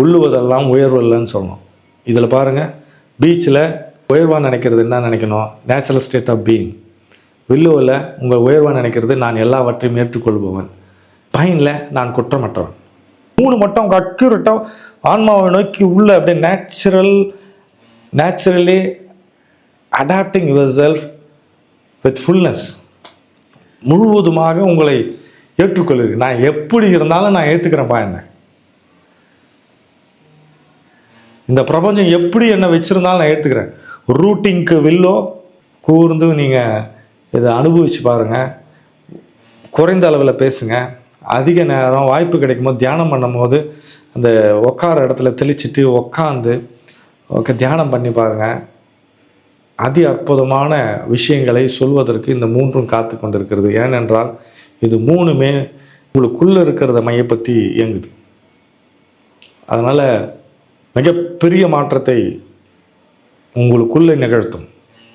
உள்ளுவதெல்லாம் உயர்வு இல்லைன்னு சொல்லணும். இதில் பாருங்கள் பீச்சில் உயர்வாக நினைக்கிறது என்ன நினைக்கணும்? நேச்சுரல் ஸ்டேட் ஆஃப் பீயிங் வில்லுவில் உங்கள் உயர்வாக நினைக்கிறது நான் எல்லாவற்றையும் ஏற்றுக்கொள்பவன். பைனில் நான் குற்றமற்றவன். மூணு மட்டும் அக்யூரட்டாக ஆன்மாவை நோக்கி உள்ள அப்படியே natural naturally adapting yourself with fullness முழுவதுமாக உங்களை ஏற்றுக்கொள்ளுங்க நான் எப்படி இருந்தாலும் நான் ஏற்றுக்கிறேன்ப்பா என்ன. இந்த பிரபஞ்சம் எப்படி என்ன வச்சிருந்தாலும் நான் ஏற்றுக்கிறேன் ரூட்டிங்க்கு வில்லோ கூர்ந்து நீங்கள் இதை அனுபவித்து பாருங்கள் குறைந்த அளவில் பேசுங்க. அதிக நேரம் வாய்ப்பு கிடைக்கும்போது தியானம் பண்ணும்போது அந்த உட்கார இடத்துல தெளிச்சிட்டு உக்காந்து ஓகே தியானம் பண்ணி பாருங்கள் அதி அற்புதமான விஷயங்களை சொல்வதற்கு இந்த மூன்றும் காத்து கொண்டிருக்கிறது. ஏனென்றால் இது மூணுமே உங்களுக்குள்ளே இருக்கிறத மையப்பற்றி இயங்குது. அதனால் மிகப்பெரிய மாற்றத்தை உங்களுக்குள்ளே நிகழ்த்தும்.